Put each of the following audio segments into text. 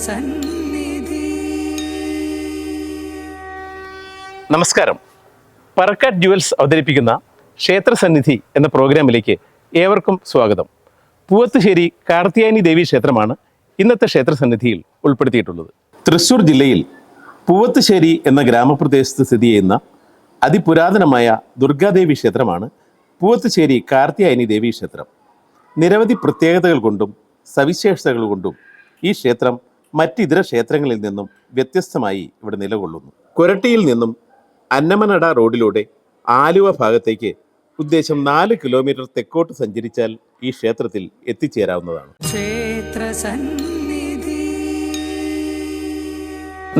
ക്ഷേത്രസന്നിധി നമസ്കാരം. പറക്കാറ്റ് ജുവൽസ് അവതരിപ്പിക്കുന്ന ക്ഷേത്ര സന്നിധി എന്ന പ്രോഗ്രാമിലേക്ക് ഏവർക്കും സ്വാഗതം. പൂവത്തുശ്ശേരി കാർത്തിയാനി ദേവി ക്ഷേത്രമാണ് ഇന്നത്തെ ക്ഷേത്ര സന്നിധിയിൽ ഉൾപ്പെടുത്തിയിട്ടുള്ളത്. തൃശ്ശൂർ ജില്ലയിൽ പൂവത്തുശ്ശേരി എന്ന ഗ്രാമപ്രദേശത്ത് സ്ഥിതി ചെയ്യുന്ന അതിപുരാതനമായ ദുർഗാദേവി ക്ഷേത്രമാണ് പൂവത്തുശ്ശേരി കാർത്തിയായനി ദേവി ക്ഷേത്രം. നിരവധി പ്രത്യേകതകൾ കൊണ്ടും സവിശേഷതകൾ കൊണ്ടും ഈ ക്ഷേത്രം മറ്റിതര ക്ഷേത്രങ്ങളിൽ നിന്നും വ്യത്യസ്തമായി ഇവിടെ നിലകൊള്ളുന്നു. കൊരട്ടിയിൽ നിന്നും അന്നമനട റോഡിലൂടെ ആലുവ ഭാഗത്തേക്ക് ഉദ്ദേശം നാല് കിലോമീറ്റർ തെക്കോട്ട് സഞ്ചരിച്ചാൽ ഈ ക്ഷേത്രത്തിൽ എത്തിച്ചേരാവുന്നതാണ്.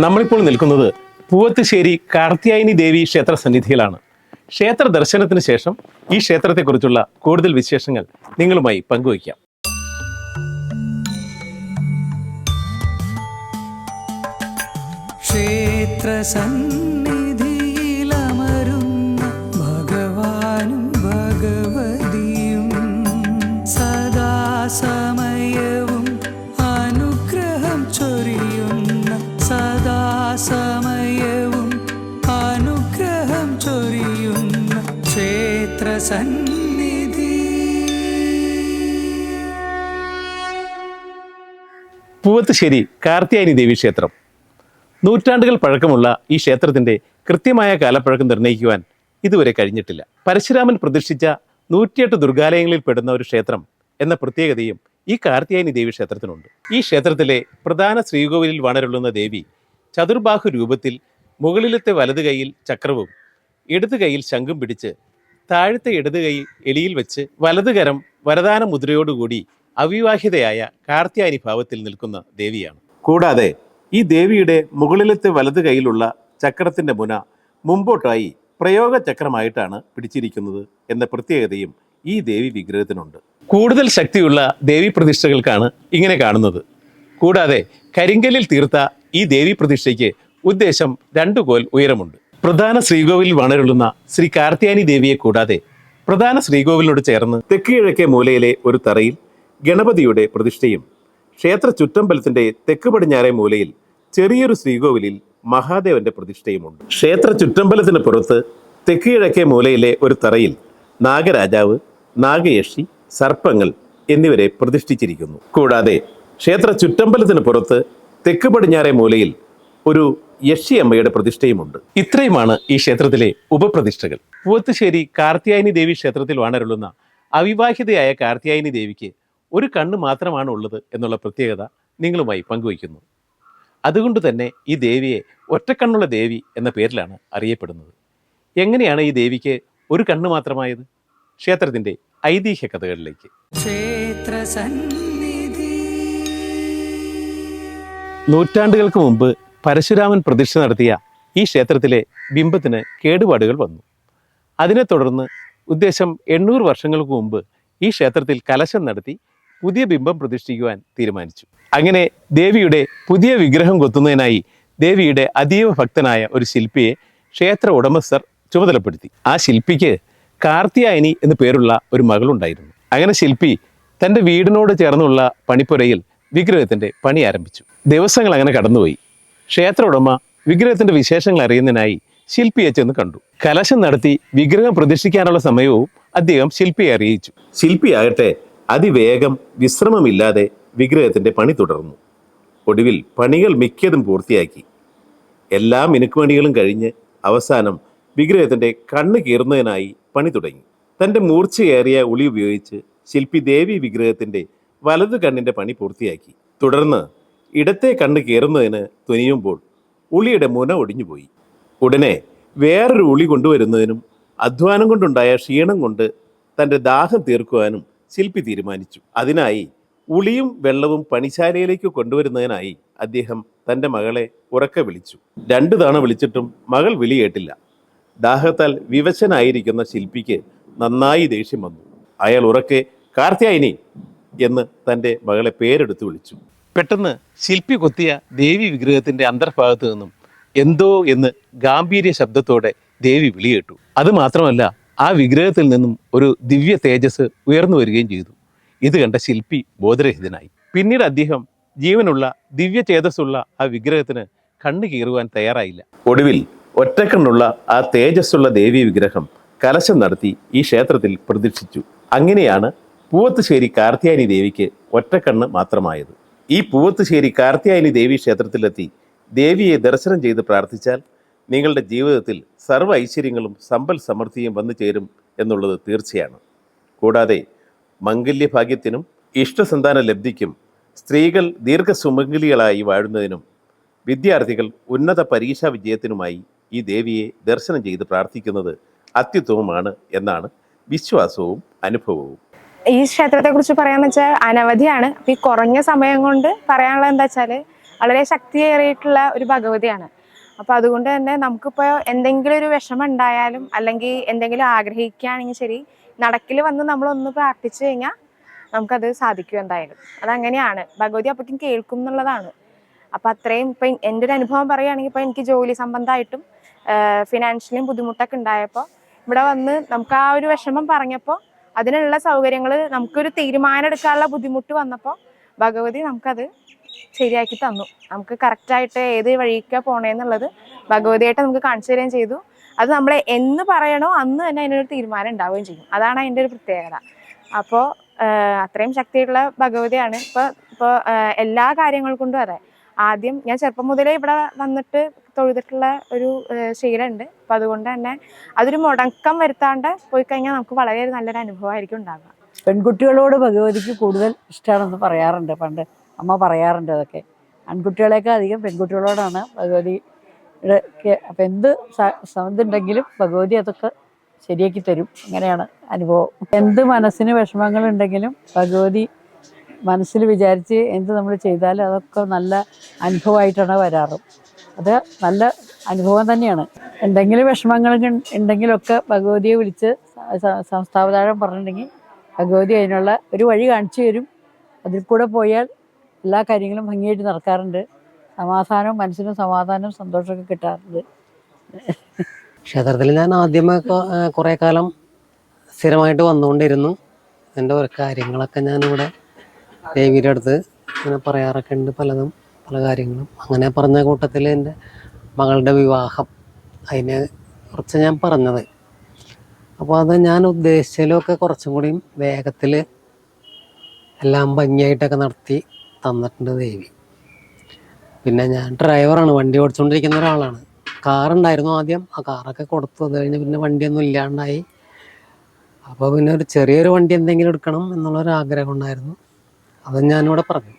നമ്മളിപ്പോൾ നിൽക്കുന്നത് പൂവത്തുശ്ശേരി കാർത്തിയായനി ദേവി ക്ഷേത്ര സന്നിധിയിലാണ്. ക്ഷേത്ര ദർശനത്തിന് ശേഷം ഈ ക്ഷേത്രത്തെക്കുറിച്ചുള്ള കൂടുതൽ വിശേഷങ്ങൾ നിങ്ങളുമായി പങ്കുവയ്ക്കാം. ക്ഷേത്രസന്നിധിയിലമരുന്ന ഭഗവാനും ഭഗവതിയും സദാസമയവും അനുഗ്രഹം ചൊരിയുന്ന സദാസമയവും അനുഗ്രഹം ചൊരിയുന്ന ക്ഷേത്ര സന്നിധി പൂവത്തുശ്ശേരി കാർത്തിയായനി ദേവി ക്ഷേത്രം നൂറ്റാണ്ടുകൾ പഴക്കമുള്ള ഈ ക്ഷേത്രത്തിന്റെ കൃത്യമായ കാലപ്പഴക്കം നിർണയിക്കുവാൻ ഇതുവരെ കഴിഞ്ഞിട്ടില്ല. പരശുരാമൻ പ്രതിഷ്ഠിച്ച നൂറ്റിയെട്ട് ദുർഗാലയങ്ങളിൽ പെടുന്ന ഒരു ക്ഷേത്രം എന്ന പ്രത്യേകതയും ഈ കാർത്തിയായനി ദേവി ക്ഷേത്രത്തിനുണ്ട്. ഈ ക്ഷേത്രത്തിലെ പ്രധാന ശ്രീകോവിലിൽ വണരുള്ളുന്ന ദേവി ചതുർബാഹു രൂപത്തിൽ മുകളിലത്തെ വലത് കൈയിൽ ചക്രവും ഇടത് കൈയിൽ ശംഖും പിടിച്ച് താഴത്തെ ഇടത് കൈ എളിയിൽ വെച്ച് വലത് കരം വരദാന മുദ്രയോടുകൂടി അവിവാഹിതയായ കാർത്തിയാനി ഭാവത്തിൽ നിൽക്കുന്ന ദേവിയാണ്. കൂടാതെ ഈ ദേവിയുടെ മുകളിലത്തെ വലത് കൈയിലുള്ള ചക്രത്തിന്റെ മുന മുമ്പോട്ടായി പ്രയോഗ ചക്രമായിട്ടാണ് പിടിച്ചിരിക്കുന്നത് എന്ന പ്രത്യേകതയും ഈ ദേവി വിഗ്രഹത്തിനുണ്ട്. കൂടുതൽ ശക്തിയുള്ള ദേവി പ്രതിഷ്ഠകൾക്കാണ് ഇങ്ങനെ കാണുന്നത്. കൂടാതെ കരിങ്കല്ലിൽ തീർത്ത ഈ ദേവി പ്രതിഷ്ഠയ്ക്ക് ഉദ്ദേശം രണ്ടു കോൽ ഉയരമുണ്ട്. പ്രധാന ശ്രീകോവിലിൽ വണരുള്ളുന്ന ശ്രീ കാർത്തിയാനി ദേവിയെ കൂടാതെ പ്രധാന ശ്രീകോവിലിനോട് ചേർന്ന് തെക്ക് കിഴക്കേ മൂലയിലെ ഒരു തറയിൽ ഗണപതിയുടെ പ്രതിഷ്ഠയും ക്ഷേത്ര ചുറ്റമ്പലത്തിന്റെ തെക്ക് പടിഞ്ഞാറേ മൂലയിൽ ചെറിയൊരു ശ്രീകോവിലിൽ മഹാദേവന്റെ പ്രതിഷ്ഠയുമുണ്ട്. ക്ഷേത്ര ചുറ്റമ്പലത്തിന് പുറത്ത് തെക്ക് കിഴക്കേ മൂലയിലെ ഒരു തറയിൽ നാഗരാജാവ് നാഗയക്ഷി സർപ്പങ്ങൾ എന്നിവരെ പ്രതിഷ്ഠിച്ചിരിക്കുന്നു. കൂടാതെ ക്ഷേത്ര ചുറ്റമ്പലത്തിന് പുറത്ത് തെക്ക് പടിഞ്ഞാറേ മൂലയിൽ ഒരു യക്ഷിയമ്മയുടെ പ്രതിഷ്ഠയുമുണ്ട്. ഇത്രയുമാണ് ഈ ക്ഷേത്രത്തിലെ ഉപപ്രതിഷ്ഠകൾ. പൂവത്തുശ്ശേരി കാർത്തിയായനി ദേവി ക്ഷേത്രത്തിൽ വാണരുളുന്ന അവിവാഹിതയായ കാർത്തിയായനി ദേവിക്ക് ഒരു കണ്ണ് മാത്രമാണ് ഉള്ളത് എന്നുള്ള പ്രത്യേകത നിങ്ങളുമായി പങ്കുവയ്ക്കുന്നു. അതുകൊണ്ട് തന്നെ ഈ ദേവിയെ ഒറ്റക്കണ്ണുള്ള ദേവി എന്ന പേരിലാണ് അറിയപ്പെടുന്നത്. എങ്ങനെയാണ് ഈ ദേവിക്ക് ഒരു കണ്ണ് മാത്രമായത്? ക്ഷേത്രത്തിന്റെ ഐതിഹ്യ കഥകളിലേക്ക്. നൂറ്റാണ്ടുകൾക്ക് മുമ്പ് പരശുരാമൻ പ്രതിഷ്ഠ നടത്തിയ ഈ ക്ഷേത്രത്തിലെ ബിംബത്തിന് കേടുപാടുകൾ വന്നു. അതിനെ തുടർന്ന് ഉദ്ദേശം എണ്ണൂറ് വർഷങ്ങൾക്ക് മുമ്പ് ഈ ക്ഷേത്രത്തിൽ കലശം നടത്തി പുതിയ ബിംബം പ്രതിഷ്ഠിക്കുവാൻ തീരുമാനിച്ചു. അങ്ങനെ ദേവിയുടെ പുതിയ വിഗ്രഹം കൊത്തുന്നതിനായി ദേവിയുടെ അതീവ ഭക്തനായ ഒരു ശില്പിയെ ക്ഷേത്ര ഉടമസ്ഥർ ചുമതലപ്പെടുത്തി. ആ ശില്പിക്ക് കാർത്തിയായനി എന്ന് പേരുള്ള ഒരു മകളുണ്ടായിരുന്നു. അങ്ങനെ ശില്പി തന്റെ വീടിനോട് ചേർന്നുള്ള പണിപ്പുരയിൽ വിഗ്രഹത്തിന്റെ പണി ആരംഭിച്ചു. ദിവസങ്ങൾ അങ്ങനെ കടന്നുപോയി. ക്ഷേത്ര ഉടമ വിഗ്രഹത്തിന്റെ വിശേഷങ്ങൾ അറിയുന്നതിനായി ശില്പിയെ ചെന്ന് കണ്ടു. കലശം നടത്തി വിഗ്രഹം പ്രതിഷ്ഠിക്കാനുള്ള സമയവും അദ്ദേഹം ശില്പിയെ അറിയിച്ചു. ശില്പിയാകട്ടെ അതിവേഗം വിശ്രമമില്ലാതെ വിഗ്രഹത്തിന്റെ പണി തുടർന്നു. ഒടുവിൽ പണികൾ മിക്കതും പൂർത്തിയാക്കി. എല്ലാ മിനുക്കുപണികളും കഴിഞ്ഞ് അവസാനം വിഗ്രഹത്തിന്റെ കണ്ണ് കീറുന്നതിനായി പണി തുടങ്ങി. തന്റെ മൂർച്ചയേറിയ ഉളി ഉപയോഗിച്ച് ശില്പി ദേവി വിഗ്രഹത്തിന്റെ വലതു കണ്ണിന്റെ പണി പൂർത്തിയാക്കി. തുടർന്ന് ഇടത്തെ കണ്ണ് കീറുന്നതിന് തുനിയുമ്പോൾ ഉളിയുടെ മുന ഒടിഞ്ഞുപോയി. ഉടനെ വേറൊരു ഉളി കൊണ്ടുവരുന്നതിനും അധ്വാനം കൊണ്ടുണ്ടായ ക്ഷീണം കൊണ്ട് തന്റെ ദാഹം തീർക്കുവാനും ശില്പി തീരുമാനിച്ചു. അതിനായി ഉളിയും വെള്ളവും പണിശാലയിലേക്ക് കൊണ്ടുവരുന്നതിനായി അദ്ദേഹം തന്റെ മകളെ ഉറക്കെ വിളിച്ചു. രണ്ടു തവണ വിളിച്ചിട്ടും മകൾ വിളി കേട്ടില്ല. ദാഹത്താൽ വിവശനായിരിക്കുന്ന ശില്പിക്ക് നന്നായി ദേഷ്യം വന്നു. അയാൾ ഉറക്കെ കാർത്തിയായിനി എന്ന് തന്റെ മകളെ പേരെടുത്ത് വിളിച്ചു. പെട്ടെന്ന് ശില്പി കൊത്തിയ ദേവി വിഗ്രഹത്തിന്റെ അന്തർഭാഗത്തു നിന്നും എന്തോ എന്ന് ഗാംഭീര്യ ശബ്ദത്തോടെ ദേവി വിളിയേട്ടു അത് മാത്രമല്ല ആ വിഗ്രഹത്തിൽ നിന്നും ഒരു ദിവ്യ തേജസ് ഉയർന്നു വരികയും ചെയ്തു. ഇത് കണ്ട ശില്പി ബോധരഹിതനായി. പിന്നീട് അദ്ദേഹം ജീവനുള്ള ദിവ്യ ചേതസ്സുള്ള ആ വിഗ്രഹത്തിന് കണ്ണു കീറുവാൻ തയ്യാറായില്ല. ഒടുവിൽ ഒറ്റക്കണ്ണുള്ള ആ തേജസ്സുള്ള ദേവി വിഗ്രഹം കലശം നടത്തി ഈ ക്ഷേത്രത്തിൽ പ്രതീക്ഷിച്ചു അങ്ങനെയാണ് പൂവത്തുശ്ശേരി കാർത്തിയാനി ദേവിക്ക് ഒറ്റക്കണ്ണ് മാത്രമായത്. ഈ പൂവത്തുശ്ശേരി കാർത്തിയാനി ദേവി ക്ഷേത്രത്തിലെത്തി ദേവിയെ ദർശനം ചെയ്ത് പ്രാർത്ഥിച്ചാൽ നിങ്ങളുടെ ജീവിതത്തിൽ സർവ ഐശ്വര്യങ്ങളും സമ്പൽ സമൃദ്ധിയും വന്നു ചേരും എന്നുള്ളത് തീർച്ചയാണ്. കൂടാതെ മംഗല്യഭാഗ്യത്തിനും ഇഷ്ടസന്താന ലബ്ധിക്കും സ്ത്രീകൾ ദീർഘസുമംഗലികളായി വാഴുന്നതിനും വിദ്യാർത്ഥികൾ ഉന്നത പരീക്ഷാ വിജയത്തിനുമായി ഈ ദേവിയെ ദർശനം ചെയ്ത് പ്രാർത്ഥിക്കുന്നത് അത്യുത്തമമാണ് എന്നാണ് വിശ്വാസവും അനുഭവവും. ഈ ക്ഷേത്രത്തെക്കുറിച്ച് പറയാന്ന് വെച്ചാൽ അനവധിയാണ്. അപ്പൊ ഈ കുറഞ്ഞ സമയം കൊണ്ട് പറയാനുള്ളത് എന്താ വെച്ചാൽ വളരെ ശക്തിയേറിയിട്ടുള്ള ഒരു ഭഗവതിയാണ്. അപ്പൊ അതുകൊണ്ട് തന്നെ നമുക്കിപ്പോ എന്തെങ്കിലും ഒരു വിഷമം ഉണ്ടായാലും അല്ലെങ്കിൽ എന്തെങ്കിലും ആഗ്രഹിക്കുകയാണെങ്കിൽ ശരി നടക്കിൽ വന്ന് നമ്മളൊന്ന് പ്രാർത്ഥിച്ചു കഴിഞ്ഞാൽ നമുക്കത് സാധിക്കും എന്തായാലും. അതങ്ങനെയാണ്. ഭഗവതി അപ്പക്കും കേൾക്കും എന്നുള്ളതാണ്. അപ്പൊ അത്രയും ഇപ്പൊ എന്റെ ഒരു അനുഭവം പറയുകയാണെങ്കിൽ ഇപ്പൊ എനിക്ക് ജോലി സംബന്ധമായിട്ടും ഫിനാൻഷ്യലിയും ബുദ്ധിമുട്ടൊക്കെ ഉണ്ടായപ്പോൾ ഇവിടെ വന്ന് നമുക്ക് ആ ഒരു വിഷമം പറഞ്ഞപ്പോൾ അതിനുള്ള സൗകര്യങ്ങൾ നമുക്കൊരു തീരുമാനം എടുക്കാനുള്ള ബുദ്ധിമുട്ട് വന്നപ്പോൾ ഭഗവതി നമുക്കത് ശരിയാക്കി തന്നു. നമുക്ക് കറക്റ്റായിട്ട് ഏത് വഴിക്കാ പോണേന്നുള്ളത് ഭഗവതിയായിട്ട് നമുക്ക് കാണിച്ചു തരികയും ചെയ്തു. അത് നമ്മളെ എന്ന് പറയണോ അന്ന് തന്നെ അതിനൊരു തീരുമാനം ഉണ്ടാവുകയും ചെയ്യും. അതാണ് അതിന്റെ ഒരു പ്രത്യേകത. അപ്പോൾ അത്രയും ശക്തിയുള്ള ഭഗവതിയാണ്. ഇപ്പോൾ ഇപ്പോൾ എല്ലാ കാര്യങ്ങൾ കൊണ്ടും അതെ. ആദ്യം ഞാൻ ചെറുപ്പം മുതലേ ഇവിടെ വന്നിട്ട് തൊഴുതിട്ടുള്ള ഒരു ശീലമുണ്ട്. അപ്പം അതുകൊണ്ട് തന്നെ അതൊരു മുടക്കം വരുത്താണ്ട് പോയി കഴിഞ്ഞാൽ നമുക്ക് വളരെ നല്ലൊരു അനുഭവമായിരിക്കും ഉണ്ടാകുക പെൺകുട്ടികളോട് ഭഗവതിക്ക് കൂടുതൽ ഇഷ്ടമാണെന്ന് പറയാറുണ്ട്. പണ്ട് അമ്മ പറയാറുണ്ട് അതൊക്കെ. ആൺകുട്ടികളെക്കാൾ അധികം പെൺകുട്ടികളോടാണ് ഭഗവതിയുടെ അപ്പം എന്ത് സ- ഭഗവതി അതൊക്കെ ശരിയാക്കി തരും. അങ്ങനെയാണ് അനുഭവം. എന്ത് മനസ്സിന് വിഷമങ്ങളുണ്ടെങ്കിലും ഭഗവതി മനസ്സിൽ വിചാരിച്ച് എന്ത് നമ്മൾ ചെയ്താലും അതൊക്കെ നല്ല അനുഭവമായിട്ടാണ് വരാറ്. അത് നല്ല അനുഭവം തന്നെയാണ്. എന്തെങ്കിലും വിഷമങ്ങൾ ഉണ്ടെങ്കിലൊക്കെ ഭഗവതിയെ വിളിച്ച് സംസ്ഥാപതാഴം പറഞ്ഞിട്ടുണ്ടെങ്കിൽ ഭഗവതി അതിനുള്ള ഒരു വഴി കാണിച്ചു തരും. അതിൽ കൂടെ പോയാൽ എല്ലാ കാര്യങ്ങളും ഭംഗിയായിട്ട് നടക്കാറുണ്ട്. സമാധാനവും മനസ്സിനും സമാധാനവും സന്തോഷമൊക്കെ കിട്ടാറുണ്ട്. ക്ഷേത്രത്തിൽ ഞാൻ ആദ്യമേ കുറേ കാലം സ്ഥിരമായിട്ട് വന്നുകൊണ്ടിരുന്നു. എന്റെ ഓരോ കാര്യങ്ങളൊക്കെ ഞാനിവിടെ ദേവിയുടെ അടുത്ത് ഇങ്ങനെ പറയാറൊക്കെ ഉണ്ട് പലതും പല കാര്യങ്ങളും. അങ്ങനെ പറഞ്ഞ കൂട്ടത്തിൽ എന്റെ മകളുടെ വിവാഹം അതിനെ കുറിച്ച് ഞാൻ പറഞ്ഞത്. അപ്പോൾ അത് ഞാൻ ഉദ്ദേശിച്ചതിലൊക്കെ കുറച്ചും കൂടിയും വേഗത്തിൽ എല്ലാം ഭംഗിയായിട്ടൊക്കെ നടത്തി തന്നിട്ടുണ്ട് ദേവി പിന്നെ ഞാൻ ഡ്രൈവറാണ് വണ്ടി ഓടിച്ചുകൊണ്ടിരിക്കുന്ന ഒരാളാണ്. കാറുണ്ടായിരുന്നു ആദ്യം. ആ കാറൊക്കെ കൊടുത്തു അത് കഴിഞ്ഞ് പിന്നെ വണ്ടിയൊന്നും ഇല്ലാണ്ടായി. അപ്പോൾ പിന്നെ ഒരു ചെറിയൊരു വണ്ടി എന്തെങ്കിലും എടുക്കണം എന്നുള്ളൊരു ആഗ്രഹം ഉണ്ടായിരുന്നു. അത് ഞാനിവിടെ പറഞ്ഞു.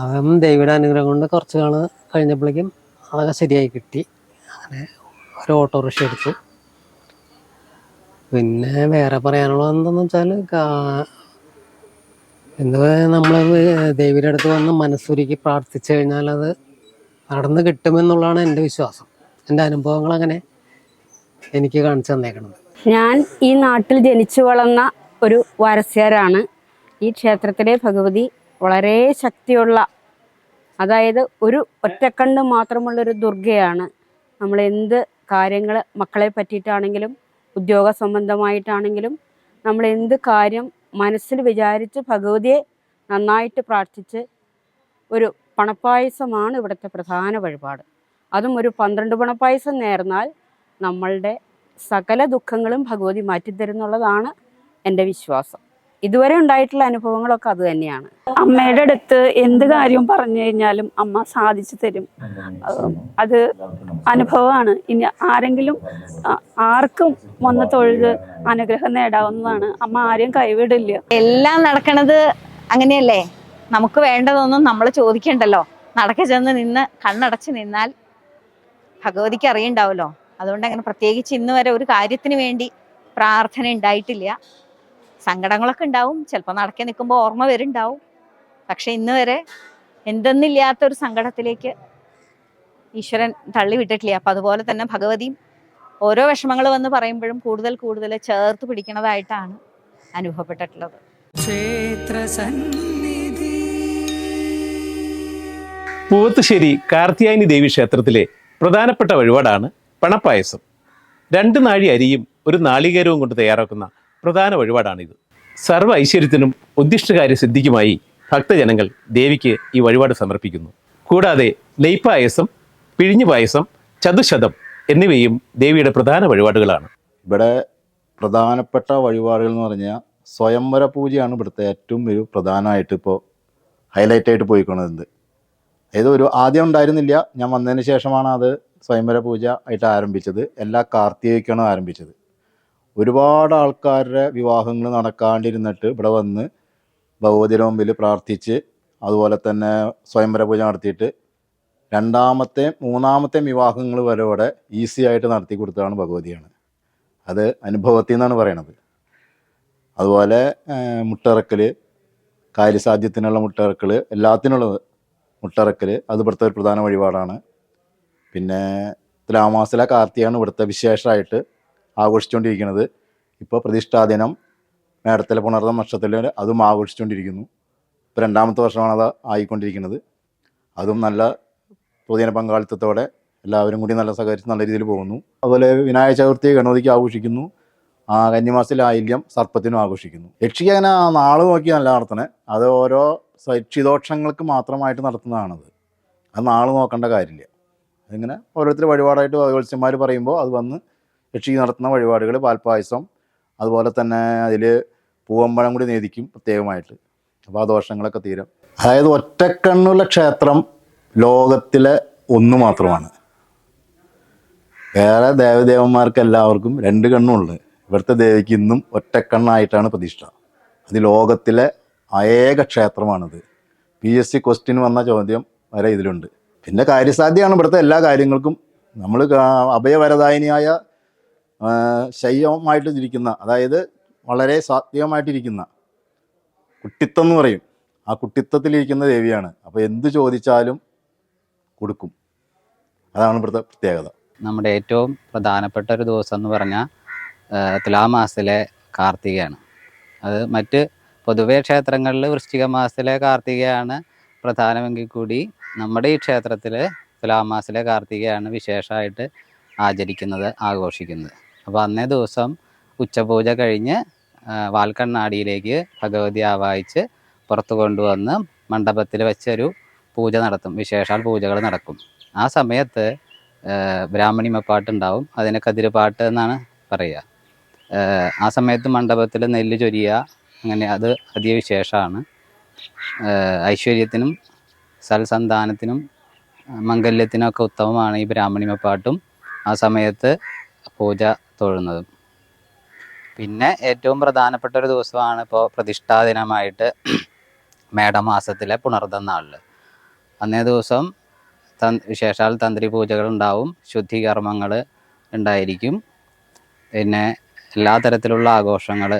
അതും ദേവിയുടെ അനുഗ്രഹം കൊണ്ട് കുറച്ച് നാൾ കഴിഞ്ഞപ്പോഴേക്കും അതൊക്കെ ശരിയായി കിട്ടി. അങ്ങനെ ഒരു ഓട്ടോറിക്ഷ എടുത്തു. പിന്നെ വേറെ പറയാനുള്ളത് എന്താണെന്ന് വെച്ചാൽ എന്ത് നമ്മൾ ദേവിയുടെ അടുത്ത് വന്ന് മനസ്സുരുക്കി പ്രാർത്ഥിച്ചു കഴിഞ്ഞാൽ അത് നടന്ന് കിട്ടുമെന്നുള്ളതാണ് എന്റെ വിശ്വാസം. എന്റെ അനുഭവങ്ങൾ അങ്ങനെ എനിക്ക് കാണിച്ചു തന്നേക്കണം ഞാൻ ഈ നാട്ടിൽ ജനിച്ചു വളർന്ന ഒരു വാരസ്യാരാണ്. ഈ ക്ഷേത്രത്തിലെ ഭഗവതി വളരെ ശക്തിയുള്ള അതായത് ഒരു ഒറ്റക്കണ്ണ് മാത്രമുള്ളൊരു ദുർഗയാണ്. നമ്മൾ എന്ത് കാര്യങ്ങൾ മക്കളെ പറ്റിയിട്ടാണെങ്കിലും ഉദ്യോഗ സംബന്ധമായിട്ടാണെങ്കിലും നമ്മൾ എന്ത് കാര്യം മനസ്സിൽ വിചാരിച്ച് ഭഗവതിയെ നന്നായിട്ട് പ്രാർത്ഥിച്ച് ഒരു പണപ്പായസമാണ് ഇവിടുത്തെ പ്രധാന വഴിപാട്. അതും ഒരു പന്ത്രണ്ട് പണപ്പായസം നേർന്നാൽ നമ്മളുടെ സകല ദുഃഖങ്ങളും ഭഗവതി മാറ്റിത്തരുന്നുള്ളതാണ് എന്റെ വിശ്വാസം. ഇതുവരെ ഉണ്ടായിട്ടുള്ള അനുഭവങ്ങളൊക്കെ അത് തന്നെയാണ്. അമ്മയുടെ അടുത്ത് എന്ത് കാര്യവും പറഞ്ഞു കഴിഞ്ഞാലും അമ്മ സാധിച്ചു തരും. അത്. അനുഭവമാണ്. ഇനി ആരെങ്കിലും ആർക്കും വന്ന് തൊഴുത് അനുഗ്രഹം നേടാവുന്നതാണ്. അമ്മ ആരെയും കൈവിടില്ല. എല്ലാം നടക്കണത് അങ്ങനെയല്ലേ? നമുക്ക് വേണ്ടതൊന്നും നമ്മൾ ചോദിക്കണ്ടല്ലോ. നടക്ക ചെന്ന് നിന്ന് കണ്ണടച്ച് നിന്നാൽ ഭഗവതിക്ക് അറിയണ്ടാവല്ലോ അതുകൊണ്ട് അങ്ങനെ പ്രത്യേകിച്ച് ഇന്ന് വരെ ഒരു കാര്യത്തിന് വേണ്ടി പ്രാർത്ഥന ഉണ്ടായിട്ടില്ല. സങ്കടങ്ങളൊക്കെ ഉണ്ടാവും. ചിലപ്പോൾ നടക്കി നിൽക്കുമ്പോൾ ഓർമ്മ വരുന്നുണ്ടാവും പക്ഷെ ഇന്ന് വരെ എന്തെന്നില്ലാത്തൊരു സങ്കടത്തിലേക്ക് ഈശ്വരൻ തള്ളി വിട്ടിട്ടില്ല? അപ്പം അതുപോലെ തന്നെ ഭഗവതിയും ഓരോ വിഷമങ്ങൾ വന്ന് പറയുമ്പോഴും കൂടുതൽ കൂടുതൽ ചേർത്ത് പിടിക്കുന്നതായിട്ടാണ് അനുഭവപ്പെട്ടിട്ടുള്ളത്. പൂവത്തുശ്ശേരി കാർത്തിയായനി ദേവി ക്ഷേത്രത്തിലെ പ്രധാനപ്പെട്ട വഴിപാടാണ് പണപ്പായസം. രണ്ട് നാഴി അരിയും ഒരു നാളികേരവും കൊണ്ട് തയ്യാറാക്കുന്ന പ്രധാന വഴിപാടാണിത്. സർവ ഐശ്വര്യത്തിനും ഉദ്ദിഷ്ടകാര്യ സിദ്ധിക്കുമായി ഭക്തജനങ്ങൾ ദേവിക്ക് ഈ വഴിപാട് സമർപ്പിക്കുന്നു. കൂടാതെ നെയ്പായസം പിഴിഞ്ഞു പായസം ചതുശതം എന്നിവയും ദേവിയുടെ പ്രധാന വഴിപാടുകളാണ്. ഇവിടെ പ്രധാനപ്പെട്ട വഴിപാടുകൾ എന്ന് പറഞ്ഞാൽ സ്വയംവര പൂജയാണ് ഇവിടുത്തെ ഏറ്റവും ഒരു പ്രധാനമായിട്ട് ഇപ്പോൾ ഹൈലൈറ്റ് ആയിട്ട് പോയിക്കൊണ്ടിരുന്നത്. അതായത് ഒരു ആദ്യം ഉണ്ടായിരുന്നില്ല ഞാൻ വന്നതിന് ശേഷമാണ് അത് സ്വയംവര പൂജ ആയിട്ട് ആരംഭിച്ചത്. എല്ലാ കാർത്തികയ്ക്കാണ് ആരംഭിച്ചത്. ഒരുപാട് ആൾക്കാരുടെ വിവാഹങ്ങൾ നടക്കാണ്ടിരുന്നിട്ട് ഇവിടെ വന്ന് ഭഗവതിയുടെ മുമ്പിൽ പ്രാർത്ഥിച്ച് അതുപോലെ തന്നെ സ്വയംവര പൂജ നടത്തിയിട്ട് രണ്ടാമത്തെ മൂന്നാമത്തെ വിവാഹങ്ങൾ വരെ ഇവിടെ ഈസി ആയിട്ട് നടത്തി കൊടുത്തതാണ് ഭഗവതിയാണ്. അത് അനുഭവത്തിൽ നിന്നാണ് പറയണത്. അതുപോലെ മുട്ടിറക്കൽ കാര്യസാധ്യത്തിനുള്ള മുട്ടിറക്കൽ എല്ലാത്തിനുള്ളത് മുട്ടിറക്കൽ അത് ഇവിടുത്തെ ഒരു പ്രധാന വഴിപാടാണ്. പിന്നെ തുലാമാസിലെ കാർത്തിയാണ് ഇവിടുത്തെ വിശേഷമായിട്ട് ആഘോഷിച്ചുകൊണ്ടിരിക്കുന്നത്. ഇപ്പോൾ പ്രതിഷ്ഠാദിനം മേടത്തിലെ പുണർന്ന നക്ഷത്രത്തിൽ അതും ആഘോഷിച്ചുകൊണ്ടിരിക്കുന്നു. ഇപ്പോൾ രണ്ടാമത്തെ വർഷമാണ് അത് ആയിക്കൊണ്ടിരിക്കുന്നത്. അതും നല്ല പൊതുജന പങ്കാളിത്തത്തോടെ എല്ലാവരും കൂടി നല്ല സഹകരിച്ച് നല്ല രീതിയിൽ പോകുന്നു. അതുപോലെ വിനായക ചതുർത്ഥി ഗണപതിക്ക് ആഘോഷിക്കുന്നു. ആ കന്നിമാസത്തിലെ ആയില്യം സർപ്പത്തിനും ആഘോഷിക്കുന്നു. യക്ഷിക്ക് ആ നാൾ നോക്കി നല്ല നടത്തണേ. അത് ഓരോ ക്ഷിതോക്ഷങ്ങൾക്ക് മാത്രമായിട്ട് നടത്തുന്നതാണത്. അത് നാൾ നോക്കേണ്ട കാര്യമില്ല. അതിങ്ങനെ ഓരോരുത്തർ വഴിപാടായിട്ട് ജ്യോത്സ്യന്മാർ പറയുമ്പോൾ അത് വന്ന് യക്ഷിക്ക് നടത്തുന്ന വഴിപാടുകൾ പാൽപ്പായസം അതുപോലെ തന്നെ അതിൽ പൂവമ്പഴം കൂടി നേദിക്കും പ്രത്യേകമായിട്ട്. അപ്പോൾ ആ ദോഷങ്ങളൊക്കെ തീരും. അതായത് ഒറ്റക്കണ്ണുള്ള ക്ഷേത്രം ലോകത്തിലെ ഒന്ന് മാത്രമാണ്. വേറെ ദേവദേവന്മാർക്ക് എല്ലാവർക്കും രണ്ട് കണ്ണുണ്ട് ഇവിടുത്തെ ദേവിക്ക് ഇന്നും ഒറ്റക്കണ്ണായിട്ടാണ് പ്രതിഷ്ഠ. അത് ലോകത്തിലെ ഏക ക്ഷേത്രമാണിത്. പി എസ് സി ക്വസ്റ്റ്യൻ വന്ന ചോദ്യം വരെ ഇതിലുണ്ട്. പിന്നെ കാര്യസാധ്യമാണ് ഇവിടുത്തെ എല്ലാ കാര്യങ്ങൾക്കും. നമ്മൾ അഭയവരദായിനിയായ ശൈവമായിട്ട് ഇരിക്കുന്ന അതായത് വളരെ സാത്വികമായിട്ടിരിക്കുന്ന കുട്ടിത്തം എന്ന് പറയും. ആ കുട്ടിത്തത്തിലിരിക്കുന്ന ദേവിയാണ്. അപ്പോൾ എന്ത് ചോദിച്ചാലും കൊടുക്കും. അതാണ് ഇവിടുത്തെ പ്രത്യേകത. നമ്മുടെ ഏറ്റവും പ്രധാനപ്പെട്ട ഒരു ദിവസം എന്ന് പറഞ്ഞാൽ തുലാമാസത്തിലെ കാർത്തികയാണ്. അത് മറ്റ് പൊതുവെ ക്ഷേത്രങ്ങളിൽ വൃശ്ചിക മാസത്തിലെ കാർത്തികയാണ് പ്രധാനമെങ്കിൽ കൂടി നമ്മുടെ ഈ ക്ഷേത്രത്തിൽ തുലാമാസത്തിലെ കാർത്തികയാണ് വിശേഷമായിട്ട് ആചരിക്കുന്നത് ആഘോഷിക്കുന്നത്. അപ്പോൾ അന്നേ ദിവസം ഉച്ചപൂജ കഴിഞ്ഞ് വാൽക്കണ്ണാടിയിലേക്ക് ഭഗവതി ആവാഹിച്ച് പുറത്തു കൊണ്ടുവന്ന് മണ്ഡപത്തിൽ വെച്ചൊരു പൂജ നടത്തും. വിശേഷാൽ പൂജകൾ നടക്കും. ആ സമയത്ത് ബ്രാഹ്മണിമപ്പാട്ട് ഉണ്ടാവും അതിന് കതിരുപാട്ട് എന്നാണ് പറയുക. ആ സമയത്ത് മണ്ഡപത്തിൽ നെല്ല് ചൊരിയുക അങ്ങനെ അത് അതിയ വിശേഷമാണ്. ഐശ്വര്യത്തിനും സൽസന്താനത്തിനും മംഗല്യത്തിനൊക്കെ ഉത്തമമാണ് ഈ ബ്രാഹ്മണിമപ്പാട്ടും ആ സമയത്ത് പൂജ തൊഴുന്നതും. പിന്നെ ഏറ്റവും പ്രധാനപ്പെട്ട ഒരു ദിവസമാണ് ഇപ്പോൾ പ്രതിഷ്ഠാ ദിനമായിട്ട് മേടമാസത്തിലെ പുണർദം നാളിൽ അന്നേ ദിവസം വിശേഷാൽ തന്ത്രി പൂജകൾ ഉണ്ടാവും ശുദ്ധികർമ്മങ്ങൾ ഉണ്ടായിരിക്കും. പിന്നെ എല്ലാ തരത്തിലുള്ള ആഘോഷങ്ങൾ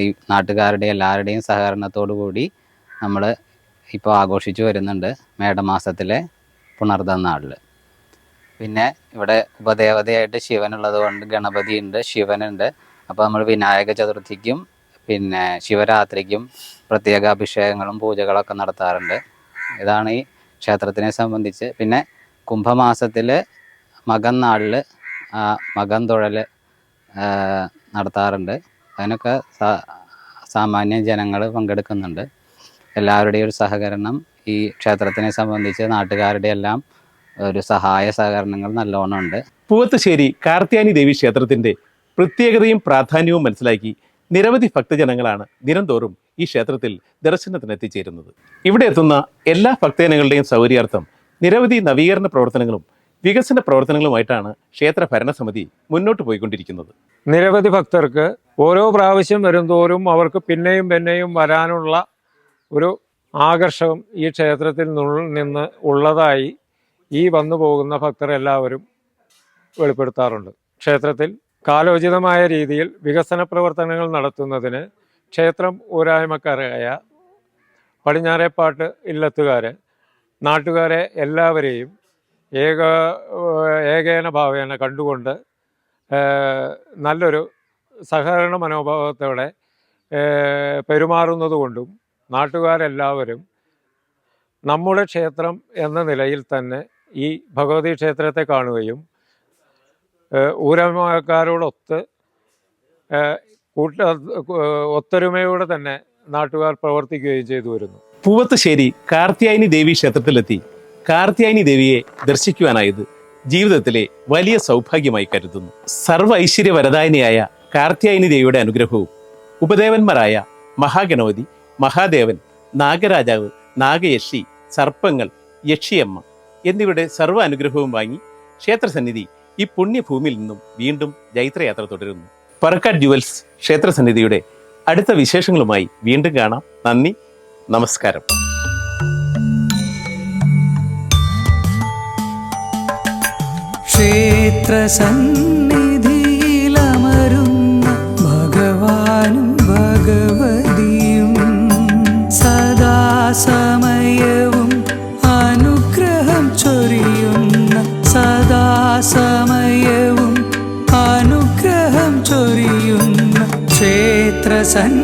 ഈ നാട്ടുകാരുടെ എല്ലാവരുടെയും സഹകരണത്തോടു കൂടി നമ്മൾ ഇപ്പോൾ ആഘോഷിച്ചു വരുന്നുണ്ട് മേടമാസത്തിലെ പുണർദം നാളിൽ പിന്നെ ഇവിടെ ഉപദേവതയായിട്ട് ശിവനുള്ളത് കൊണ്ട് ഗണപതി ഉണ്ട് ശിവൻ ഉണ്ട് അപ്പോൾ നമ്മൾ വിനായക ചതുർത്ഥിക്കും പിന്നെ ശിവരാത്രിക്കും പ്രത്യേക അഭിഷേകങ്ങളും പൂജകളൊക്കെ നടത്താറുണ്ട്. ഇതാണ് ഈ ക്ഷേത്രത്തിനെ സംബന്ധിച്ച്. പിന്നെ കുംഭമാസത്തിൽ മകൻ നാളിൽ മകൻ തുഴൽ നടത്താറുണ്ട്. അതിനൊക്കെ സാമാന്യ ജനങ്ങൾ പങ്കെടുക്കുന്നുണ്ട്. എല്ലാവരുടെയും ഒരു സഹകരണം ഈ ക്ഷേത്രത്തിനെ സംബന്ധിച്ച് നാട്ടുകാരുടെ എല്ലാം ഒരു സഹായ സഹകരണങ്ങൾ നല്ലോണം ഉണ്ട്. പൂവത്തുശ്ശേരി കാർത്തിയാനി ദേവി ക്ഷേത്രത്തിന്റെ പ്രത്യേകതയും പ്രാധാന്യവും മനസ്സിലാക്കി നിരവധി ഭക്തജനങ്ങളാണ് ദിനംതോറും ഈ ക്ഷേത്രത്തിൽ ദർശനത്തിന് എത്തിച്ചേരുന്നത് ഇവിടെ എത്തുന്ന എല്ലാ ഭക്തജനങ്ങളുടെയും സൗകര്യാർത്ഥം നിരവധി നവീകരണ പ്രവർത്തനങ്ങളും വികസന പ്രവർത്തനങ്ങളുമായിട്ടാണ് ക്ഷേത്ര ഭരണസമിതി മുന്നോട്ട് പോയിക്കൊണ്ടിരിക്കുന്നത്. നിരവധി ഭക്തർക്ക് ഓരോ പ്രാവശ്യം വരുംതോറും അവർക്ക് പിന്നെയും പിന്നെയും വരാനുള്ള ഒരു ആകർഷകം ഈ ക്ഷേത്രത്തിൽ നിന്ന് ഉള്ളതായി ഈ വന്നു പോകുന്ന ഭക്തർ എല്ലാവരും വെളിപ്പെടുത്താറുണ്ട്. ക്ഷേത്രത്തിൽ കാലോചിതമായ രീതിയിൽ വികസന പ്രവർത്തനങ്ങൾ നടത്തുന്നതിന് ക്ഷേത്രം ഊരായ്മക്കാരായ പടിഞ്ഞാറേപ്പാട്ട് ഇല്ലത്തുകാരെ നാട്ടുകാരെ എല്ലാവരെയും ഏക ഏകേന ഭാവേന കണ്ടുകൊണ്ട് നല്ലൊരു സഹകരണ മനോഭാവത്തോടെ പെരുമാറുന്നതുകൊണ്ടും പെരുമാറുന്നത് നാട്ടുകാരെല്ലാവരും നമ്മുടെ ക്ഷേത്രം എന്ന നിലയിൽ തന്നെ ഈ ഭഗവതി ക്ഷേത്രത്തെ കാണുകയും ഊരമക്കാരോടൊത്ത് കൂട്ട ഒത്തൊരുമയോടെ തന്നെ നാട്ടുകാർ പ്രവർത്തിക്കുകയും ചെയ്തു വരുന്നു. പൂവത്തുശ്ശേരി കാർത്തിയായനി ദേവി ക്ഷേത്രത്തിലെത്തി. കാർത്തിയായനി ദേവിയെ ദർശിക്കുവാനായത് ജീവിതത്തിലെ വലിയ സൗഭാഗ്യമായി കരുതുന്നു. സർവ ഐശ്വര്യവരദായനിയായ കാർത്തിയായനി ദേവിയുടെ അനുഗ്രഹവും ഉപദേവന്മാരായ മഹാഗണപതി മഹാദേവൻ നാഗരാജാവ് നാഗയക്ഷി സർപ്പങ്ങൾ യക്ഷിയമ്മ എന്നിവരുടെ സർവ അനുഗ്രഹവും വാങ്ങി ക്ഷേത്രസന്നിധി ഈ പുണ്യഭൂമിയിൽ നിന്നും വീണ്ടും ജൈത്രയാത്ര തുടരുന്നു. പറക്കാട് ജുവൽസ് ക്ഷേത്രസന്നിധിയുടെ അടുത്ത വിശേഷങ്ങളുമായി വീണ്ടും കാണാം. നന്ദി നമസ്കാരം. ക്ഷേത്രസന്നിധിയിലമരുന്ന സദാസമയവും അനുഗ്രഹം ചൊരിയുന്ന ക്ഷേത്രസന്നിധി